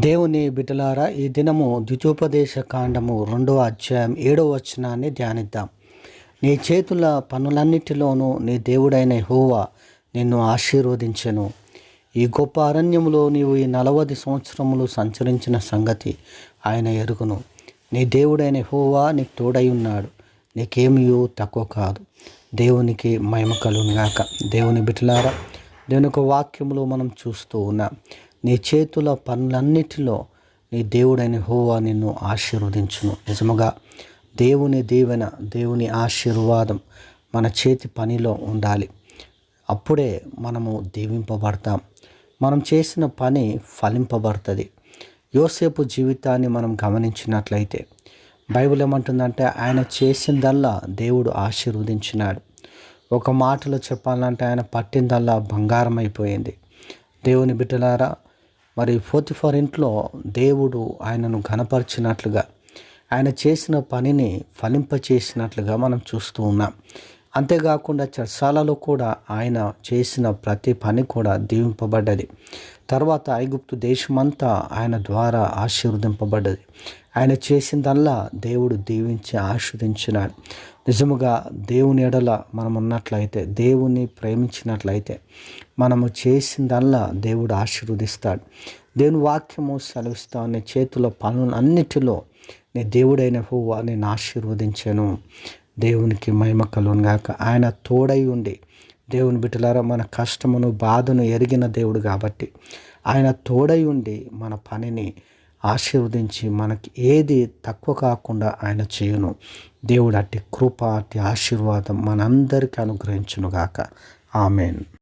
దేవుని బిడ్డలారా ఈ దినము ద్వితోపదేశ కాండము రెండవ అధ్యాయం ఏడవ వచనాన్ని ధ్యానిద్దాం. నీ చేతుల పనులన్నిటిలోనూ నీ దేవుడైన హోవా నిన్ను ఆశీర్వదించెను. ఈ గొప్ప అరణ్యములో నీవు ఈ నలవది సంవత్సరములు సంచరించిన సంగతి ఆయన ఎరుగును. నీ దేవుడైన హోవా నీకు తోడై ఉన్నాడు. నీకేమియో తక్కువ కాదు. దేవునికి మహిమ కలుగాక దేవుని బిడ్డలారా దేవుని యొక్క వాక్యములో మనం చూస్తూ ఉన్నాం. నీ చేతుల పనులన్నిటిలో నీ దేవుడైన హోవా నిన్ను ఆశీర్వదించును. నిజముగా దేవుని దీవెన దేవుని ఆశీర్వాదం మన చేతి పనిలో ఉండాలి. అప్పుడే మనము దీవింపబడతాం. మనం చేసిన పని ఫలింపబడుతుంది. యోసేపు జీవితాన్ని మనం గమనించినట్లయితే బైబిల్ ఏమంటుందంటే ఆయన చేసిందల్లా దేవుడు ఆశీర్వదించినాడు. ఒక మాటలో చెప్పాలంటే ఆయన పట్టిందల్లా బంగారం అయిపోయింది దేవుని బిడ్డలారా మరి ఫోర్తిఫోర్ ఇంట్లో దేవుడు ఆయనను ఘనపరిచినట్లుగా ఆయన చేసిన పనిని ఫలింపచేసినట్లుగా మనం చూస్తూ ఉన్నాం. అంతేకాకుండా చర్చాలలో కూడా ఆయన చేసిన ప్రతి పని కూడా దీవింపబడ్డది. తర్వాత ఐగుప్తు దేశమంతా ఆయన ద్వారా ఆశీర్వదింపబడ్డది. ఆయన చేసిందల్లా దేవుడు దీవించి ఆస్వాదించినాడు నిజముగా దేవుని ఎడల మనం ఉన్నట్లయితే దేవుని ప్రేమించినట్లయితే మనము చేసిందల్లా దేవుడు ఆశీర్వదిస్తాడు. దేవుని వాక్యము సెలవిస్తా నీ చేతుల పనులన్నిటిలో నీ దేవుడైన హోవా నేను ఆశీర్వదించాను. దేవునికి మహిమ కలుగాక ఆయన తోడై ఉండి దేవుని బిడ్డలారా మన కష్టమును బాధను ఎరిగిన దేవుడు కాబట్టి ఆయన తోడై ఉండి మన పనిని ఆశీర్వదించి మనకి ఏది తక్కువ కాకుండా ఆయన చేయును. దేవుడు అట్టి కృప అట్టి ఆశీర్వాదం మనందరికీ అనుగ్రహించునుగాక. ఆమెన్.